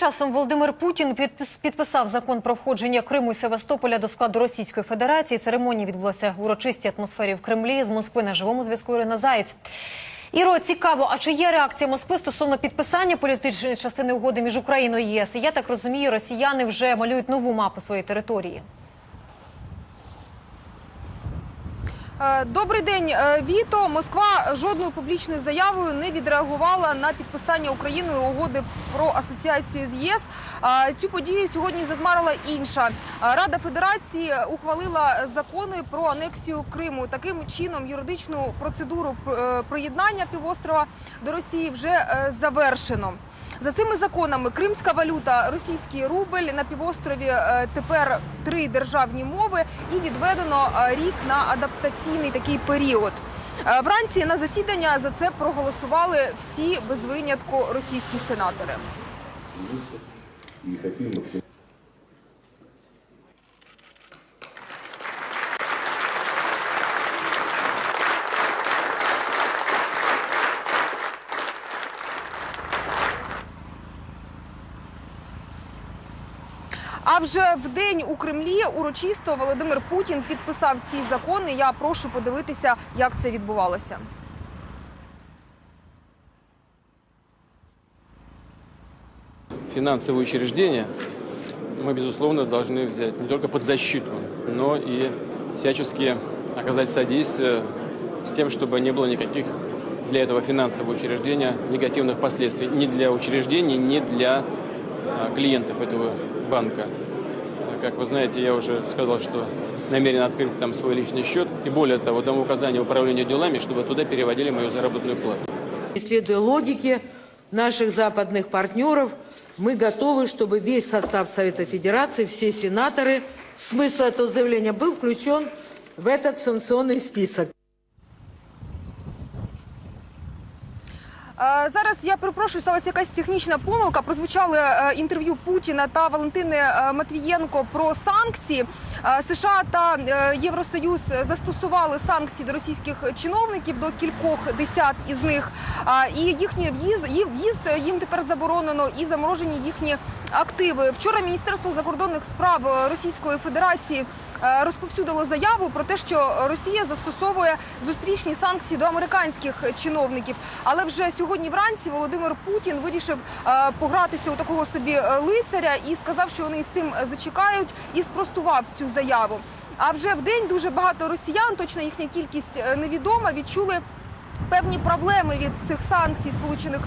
часом Володимир Путін підпис- підписав закон про входження Криму і Севастополя до складу Російської Федерації. Церемонія відбулася в урочистій атмосфері в Кремлі. З Москви на живому зв'язку Ірина Заєць. Іро, цікаво, а чи є реакція Москви стосовно підписання політичної частини угоди між Україною і ЄС? Я так розумію, росіяни вже малюють нову мапу своєї території. Добрий день, Е, Віто. Москва жодною публічною заявою не відреагувала на підписання Україною угоди про асоціацію з ЄС. Е, Цю подію сьогодні затмарила інша Е, Рада Федерації ухвалила закони про анексію Криму. Таким чином юридичну процедуру е, приєднання півострова до Росії вже е, завершено. За цими законами кримська валюта, російський рубль на півострові е, тепер три державні мови і відведено е, рік на адаптаційний такий період. Е, Вранці на засідання за це проголосували всі без винятку російські сенатори. И хотим максимально А вже в день у Кремлі урочисто Володимир Путін підписав ці закони. Я прошу подивитися, як це відбувалося. Финансовые учреждения мы, безусловно, должны взять не только под защиту, но и всячески оказать содействие с тем, чтобы не было никаких для этого финансового учреждения негативных последствий ни для учреждений, ни для а, клиентов этого банка. А, Как вы знаете, я уже сказал, что намерен открыть там свой личный счет. И более того, дам указание управлению делами, чтобы туда переводили мою заработную плату. Исследуя логике наших западных партнеров, мы готовы, чтобы весь состав Совета Федерации, все сенаторы, смысл этого заявления был включен в этот санкционный список. Зараз я перепрошую, сталася якась технічна помилка. Прозвучали е, інтерв'ю Путіна та Валентини е, Матвієнко про санкції. Е, США та е, Євросоюз застосували санкції до російських чиновників до кількох десят із них. І їхній в'їзд в'їзд їм тепер заборонено і заморожені їхні активи. Вчора Міністерство закордонних справ е, Російської Федерації е, розповсюдило заяву про те, що Росія застосовує зустрічні санкції до американських чиновників. Але вже сьогодні вранці Володимир Путін вирішив е, погратися у такого собі е, лицаря і сказав, що вони з цим зачекають, і спростував цю заяву. А вже в день дуже багато росіян, точна їхня кількість е, невідома, відчули певні проблеми від цих санкцій Сполучених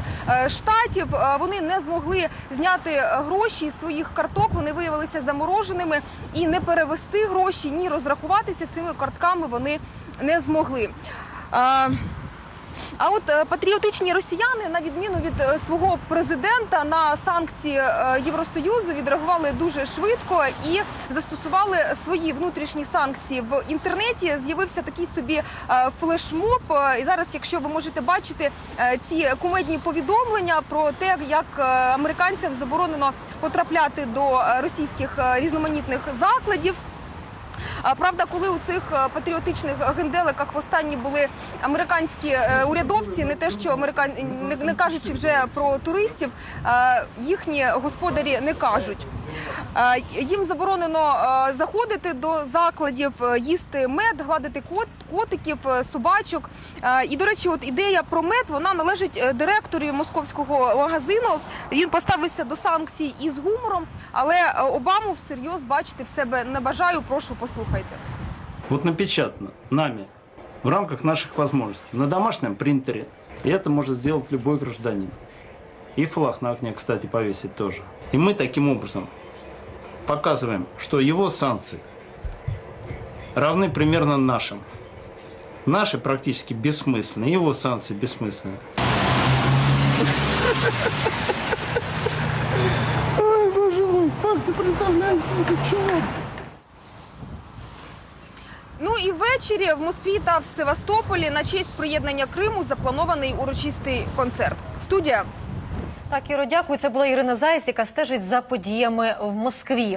Штатів. Вони не змогли зняти гроші з своїх карток. Вони виявилися замороженими і не перевести гроші, ні розрахуватися цими картками вони не змогли. А от е, патріотичні росіяни, на відміну від е, свого президента, на санкції е, Євросоюзу відреагували дуже швидко і застосували свої внутрішні санкції в інтернеті. З'явився такий собі флешмоб. І зараз, якщо ви можете бачити ці кумедні повідомлення про те, як американцям заборонено потрапляти до російських різноманітних закладів. Правда, коли у цих е, патріотичних генделиках в останні були американські е, урядовці, не те, що американ... не, кажучи вже про туристів, е, їхні господарі не кажуть. Їм заборонено заходити до закладів, їсти мед, гладити кот, котиків, собачок. І, до речі, от ідея про мед вона належить директорі московського магазину. Він поставився до санкцій із гумором, але Обаму всерйоз бачити в себе не бажаю. Прошу послухайте. Вот напечатано нами в рамках наших возможностей на домашнем принтере. И это может сделать любой гражданин. И флаг на окне, кстати, повесить тоже. И мы таким образом показываем, что его санкции равны примерно нашим. Наши практически бессмысленны, его санкции бессмысленны. Ну і ввечері в Москві та в Севастополі на честь приєднання Криму запланований урочистий концерт. Студія. Так, Іро, дякую. Це була Ірина Заєць, яка стежить за подіями в Москві.